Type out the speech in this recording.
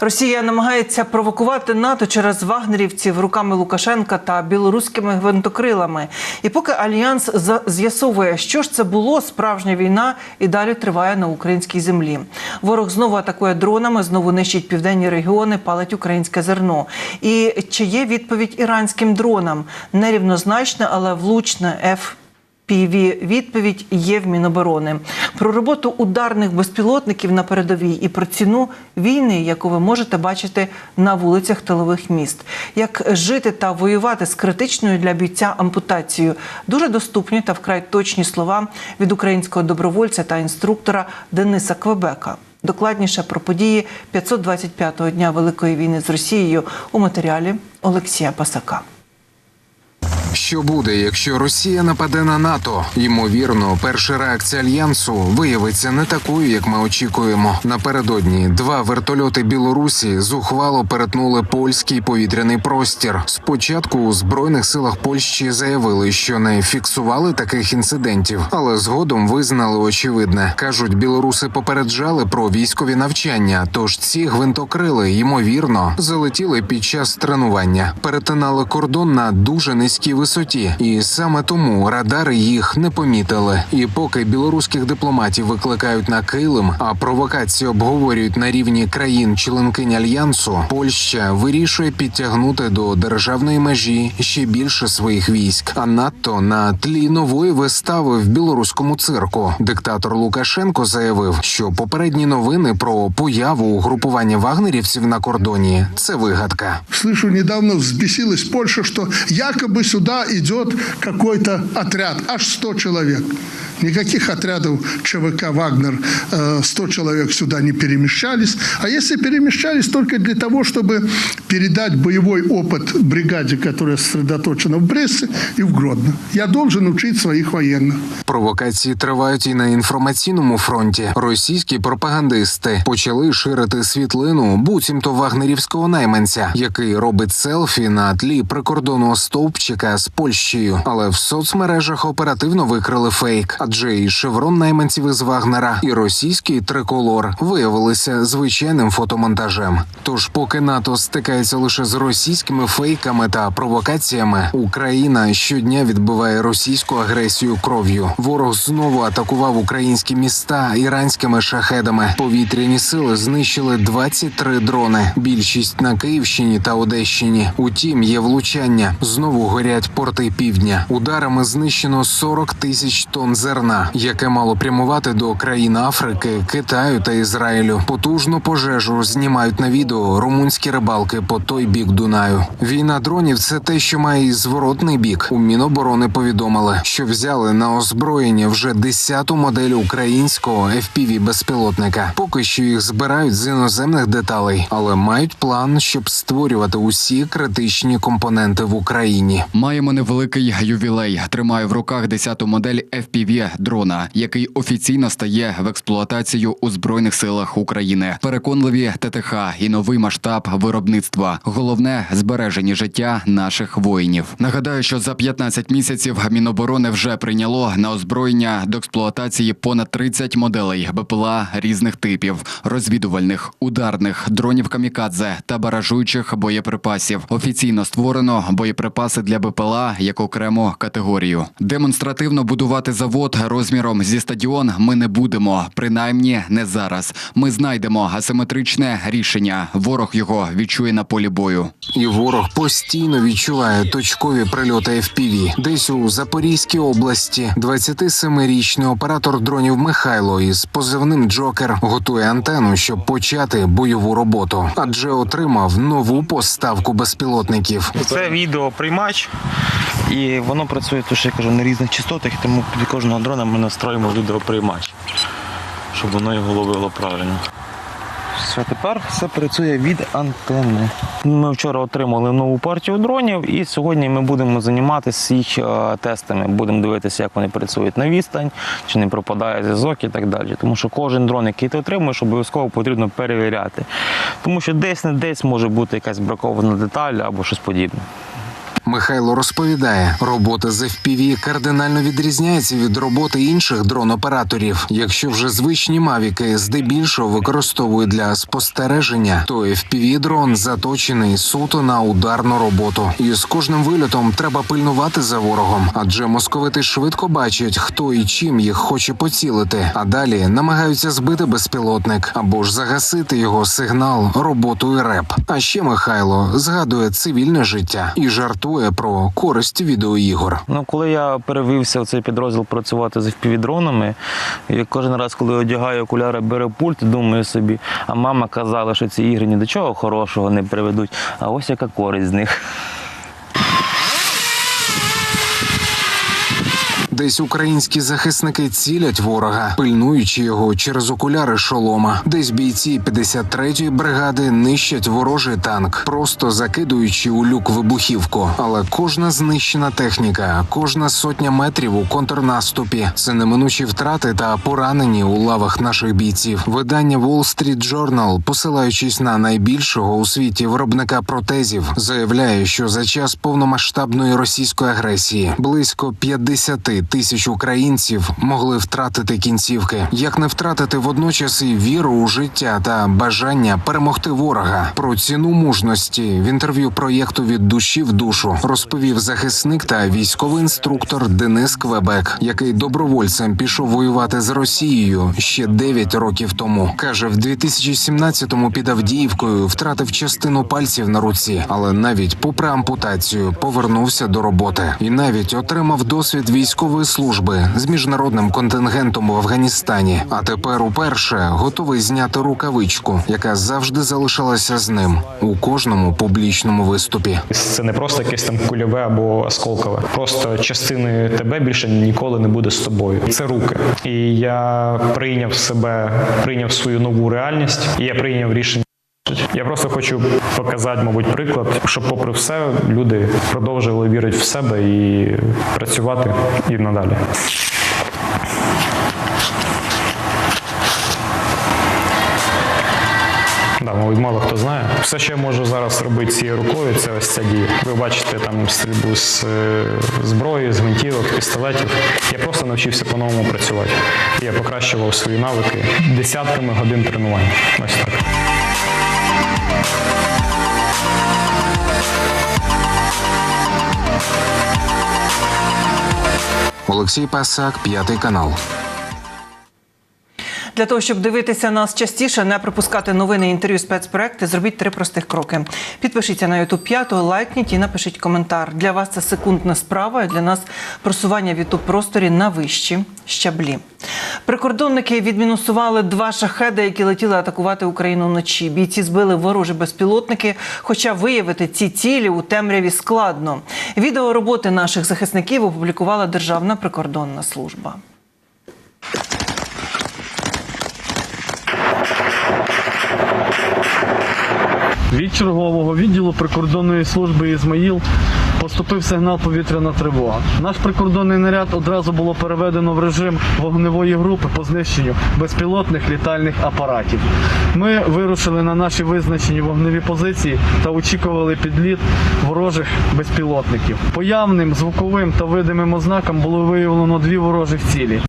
Росія намагається провокувати НАТО через вагнерівців руками Лукашенка та білоруськими гвинтокрилами. І поки альянс з'ясовує, що ж це було, справжня війна і далі триває на українській землі. Ворог знову атакує дронами, знову нищить південні регіони, палить українське зерно. І чи є відповідь іранським дронам? Нерівнозначна, але влучна Ф. ПІВІ відповідь є в Міноборони про роботу ударних безпілотників на передовій і про ціну війни, яку ви можете бачити на вулицях тилових міст. Як жити та воювати з критичною для бійця ампутацією. Дуже доступні та вкрай точні слова від українського добровольця та інструктора Дениса Квебека. Докладніше про події 525-го дня Великої війни з Росією у матеріалі Олексія Пасака. Що буде, якщо Росія нападе на НАТО? Ймовірно, перша реакція альянсу виявиться не такою, як ми очікуємо. Напередодні два вертольоти Білорусі зухвало перетнули польський повітряний простір. Спочатку у збройних силах Польщі заявили, що не фіксували таких інцидентів, але згодом визнали очевидне. кажуть, білоруси попереджали про військові навчання. Тож ці гвинтокрили, ймовірно, залетіли під час тренування, перетинали кордон на дуже низькій висоті, і саме тому радари їх не помітили. І поки білоруських дипломатів викликають на килим, а провокації обговорюють на рівні країн-членкинь альянсу, Польща вирішує підтягнути до державної межі ще більше своїх військ, а надто на тлі нової вистави в білоруському цирку. Диктатор Лукашенко заявив, що попередні новини про появу угрупування вагнерівців на кордоні це вигадка. Слышу, недавно взбесилась Польша, что якобы сюда идет какой-то отряд, аж 100 человек. Никаких отрядов ЧВК «Вагнер» э, 100 человек сюда не перемещались. А если перемещались, только для того, чтобы передать боевой опыт бригаде, которая сосредоточена в Бресте и в Гродно. Я должен учить своих военных. Провокації тривають і на інформаційному фронті. Російські пропагандисти почали ширити світлину буцімто вагнерівського найманця, який робить селфі на тлі прикордонного стовпчика з Польщею. Але в соцмережах оперативно викрили фейк, адже і шеврон найманців із Вагнера, і російський триколор виявилися звичайним фотомонтажем. Тож, поки НАТО стикається лише з російськими фейками та провокаціями, Україна щодня відбиває російську агресію кров'ю. Ворог знову атакував українські міста іранськими шахедами. Повітряні сили знищили 23 дрони. Більшість на Київщині та Одещині. Утім, є влучання. Знову горять порти півдня. Ударами знищено 40 тисяч тонн зерна, яке мало прямувати до країн Африки, Китаю та Ізраїлю. Потужну пожежу знімають на відео румунські рибалки по той бік Дунаю. Війна дронів це те, що має і зворотний бік. У Міноборони повідомили, що взяли на озброєння вже 10-ту модель українського fpv безпілотника. Поки що їх збирають з іноземних деталей, але мають план, щоб створювати усі критичні компоненти в Україні. Маємо невеликий ювілей. Тримаю в руках 10-ту модель FPV дрона, який офіційно стає в експлуатацію у збройних силах України. Переконливі ТТХ і новий масштаб виробництва. Головне збережені життя наших воїнів. Нагадаю, що за 15 місяців Міноборони вже прийняло на озброєння до експлуатації понад 30 моделей БПЛА різних типів: розвідувальних, ударних, дронів камікадзе та баражуючих боєприпасів. Офіційно створено боєприпаси для БПЛА як окрему категорію. Демонстративно будувати завод розміром зі стадіон ми не будемо, принаймні не зараз. Ми знайдемо асиметричне рішення. Ворог його відчує на полі бою. І ворог постійно відчуває точкові прильоти FPV. Десь у Запорізькій області 27-річний оператор дронів Михайло із позивним Джокер готує антенну, щоб почати бойову роботу, адже отримав нову поставку безпілотників. Це відеоприймач, і воно працює, то що я кажу, на різних частотах, тому під кожного дрона ми настроїмо відеоприймач, щоб воно його ловило правильно. Все, тепер все працює від антенни. Ми вчора отримали нову партію дронів, і сьогодні ми будемо займатися їх е, тестами. Будемо дивитися, як вони працюють на відстань, чи не пропадає зв'язок і так далі. Тому що кожен дрон, який ти отримуєш, обов'язково потрібно перевіряти. Тому що десь не десь може бути якась бракована деталь або щось подібне. Михайло розповідає, робота з FPV кардинально відрізняється від роботи інших дрон-операторів. Якщо вже звичні мавіки здебільшого використовують для спостереження, то FPV дрон заточений суто на ударну роботу. І з кожним вильотом треба пильнувати за ворогом, адже московити швидко бачать, хто і чим їх хоче поцілити, а далі намагаються збити безпілотник або ж загасити його сигнал роботою РЕП. А ще Михайло згадує цивільне життя і жартує про користь відеоігор. Ну, коли я перевівся в цей підрозділ працювати з FPV-дронами, я кожен раз, коли одягаю окуляри, беру пульт, думаю собі, а мама казала, що ці ігри ні до чого хорошого не приведуть, а ось яка користь з них. Десь українські захисники цілять ворога, пильнуючи його через окуляри шолома. Десь бійці 53-ї бригади нищать ворожий танк, просто закидуючи у люк вибухівку. Але кожна знищена техніка, кожна сотня метрів у контрнаступі це неминучі втрати та поранені у лавах наших бійців. Видання Wall Street Journal, посилаючись на найбільшого у світі виробника протезів, заявляє, що за час повномасштабної російської агресії близько 50 тисяч українців могли втратити кінцівки. Як не втратити водночас і віру у життя та бажання перемогти ворога? Про ціну мужності в інтерв'ю проєкту від душі в душу розповів захисник та військовий інструктор Денис Квебек, який добровольцем пішов воювати з Росією ще 9 років тому. каже, в 2017-му під Авдіївкою втратив частину пальців на руці, але навіть попри ампутацію повернувся до роботи і навіть отримав досвід військової служби з міжнародним контингентом в Афганістані. А тепер уперше готовий зняти рукавичку, яка завжди залишалася з ним у кожному публічному виступі. Це не просто якесь там кульове або осколкове. Просто частини тебе більше ніколи не буде з тобою. Це руки. І я прийняв себе, прийняв свою нову реальність, і я прийняв рішення. Я просто хочу показати, мабуть, приклад, щоб, попри все, люди продовжували вірити в себе і працювати і надалі. Да, мало хто знає. Все, що я можу зараз робити цією рукою, це ось ця дія. Ви бачите там стрільбу з е, зброї, з гвинтівок, пістолетів. Я просто навчився по-новому працювати. Я покращував свої навики десятками годин тренувань. Ось так. Олексій Пасак, п'ятий канал. Для того, щоб дивитися нас частіше, не пропускати новини, інтерв'ю, спецпроекти, зробіть три простих кроки. Підпишіться на YouTube 5, лайкніть і напишіть коментар. Для вас це секундна справа, а для нас просування в youtube просторі на вищі щаблі. Прикордонники відмінусували два шахеди, які летіли атакувати Україну вночі. Бійці збили ворожі безпілотники, хоча виявити ці цілі у темряві складно. Відео роботи наших захисників опублікувала Державна прикордонна служба. Від чергового відділу прикордонної служби Ізмаїл поступив сигнал повітряна тривога. Наш прикордонний наряд одразу було переведено в режим вогневої групи по знищенню безпілотних літальних апаратів. Ми вирушили на наші визначені вогневі позиції та очікували підліт ворожих безпілотників. Появним звуковим та видимим ознакам було виявлено дві ворожих цілі.